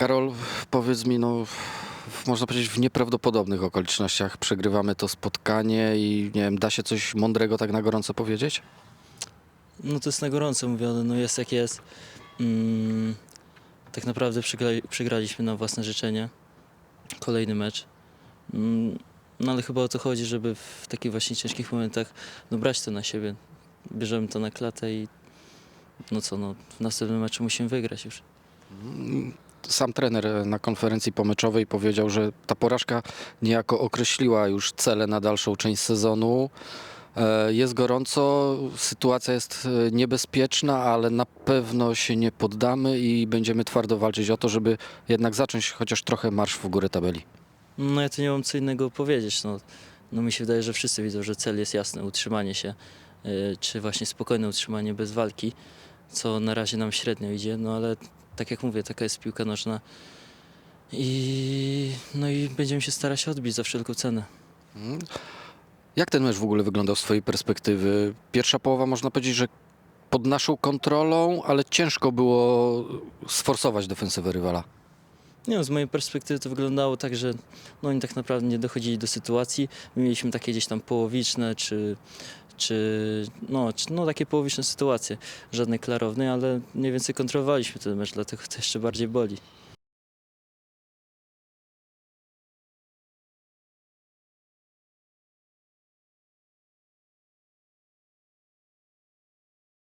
Karol, powiedz mi, no, można powiedzieć w nieprawdopodobnych okolicznościach przegrywamy to spotkanie i nie wiem, da się coś mądrego tak na gorąco powiedzieć? No to jest na gorąco mówione, no jest jak jest. Mm, tak naprawdę przegrali, przegraliśmy na własne życzenie. Kolejny mecz. Mm, no ale chyba o to chodzi, żeby w takich właśnie ciężkich momentach no, brać to na siebie. Bierzemy to na klatę i no co, no, w następnym meczu musimy wygrać już. Sam trener na konferencji pomeczowej powiedział, że ta porażka niejako określiła już cele na dalszą część sezonu. E, Jest gorąco, sytuacja jest e, niebezpieczna, ale na pewno się nie poddamy i będziemy twardo walczyć o to, żeby jednak zacząć chociaż trochę marsz w górę tabeli. No ja tu nie mam co innego powiedzieć. No, no mi się wydaje, że wszyscy widzą, że cel jest jasny, utrzymanie się, czy właśnie spokojne utrzymanie bez walki, co na razie nam średnio idzie, no ale tak jak mówię, taka jest piłka nożna i no i będziemy się starać odbić za wszelką cenę. Mm. Jak ten mecz w ogóle wyglądał z Twojej perspektywy? Pierwsza połowa można powiedzieć, że pod naszą kontrolą, ale ciężko było sforsować defensywę rywala. Nie wiem, z mojej perspektywy to wyglądało tak, że no oni tak naprawdę nie dochodzili do sytuacji. My mieliśmy takie gdzieś tam połowiczne, czy, czy, no, czy no takie połowiczne sytuacje, żadnej klarownej, ale mniej więcej kontrolowaliśmy ten mecz, dlatego to jeszcze bardziej boli.